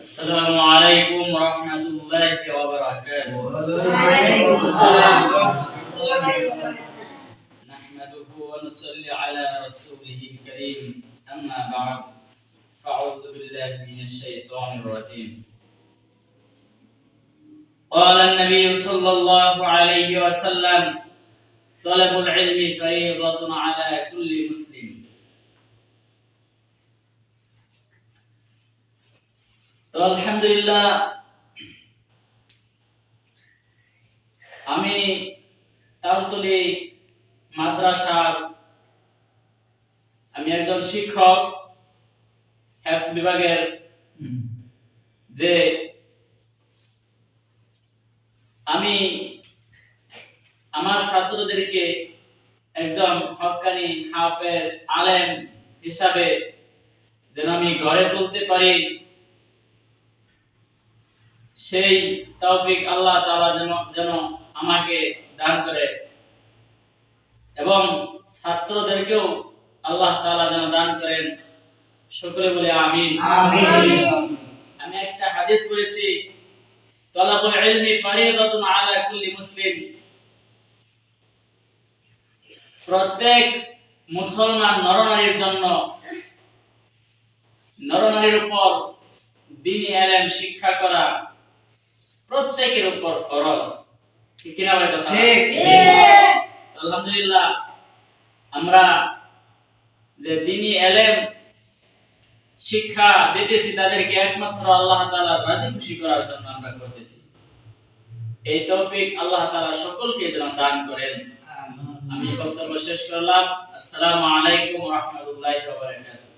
السلام عليكم ورحمة الله وبركاته. وعليكم السلام نحمده ونصلي على رسوله الكريم. أما بعد فأعوذ بالله من الشيطان الرجيم. قال النبي صلى الله عليه وسلم طلب العلم فريضة على كل مسلم. তো আলহামদুলিল্লাহ, আমি তালতলি মাদ্রাসার, আমি একজন শিক্ষক হেফস বিভাগের যে আমি আমার ছাত্রদেরকে একজন হক্কানি হাফেজ আলেম হিসাবে যেন আমি গড়ে তুলতে পারি। সেই তৌফিক আল্লাহ তাআলা যেন যেন আমাকে দান করে। এবং ছাত্রদেরকেও আল্লাহ তাআলা যেন দান করেন। সকলে বলে আমিন। আমিন। আমি একটা হাদিস পড়েছি তলাবুল ইলমি ফারিদাতুন আলা কুল্লি মুসলিম। প্রত্যেক মুসলমান নরনারীর জন্য নরনারীর উপর দিনী এলেম শিক্ষা করা প্রত্যেকের উপর ফরজ। ঠিক কিনা ভাই কথা? ঠিক। আলহামদুলিল্লাহ আমরা যে দিনী এলেম শিক্ষা দিতেছি তাদেরকে একমাত্র আল্লাহ তাআলা রাজি খুশি করার জন্য আমরা করতেছি। এই তৌফিক আল্লাহ তাআলা সকলকে যেন দান করেন। আমি বক্তব্য শেষ করলাম। আসসালামু আলাইকুম ওয়া রাহমাতুল্লাহি ওয়া বারাকাতুহু।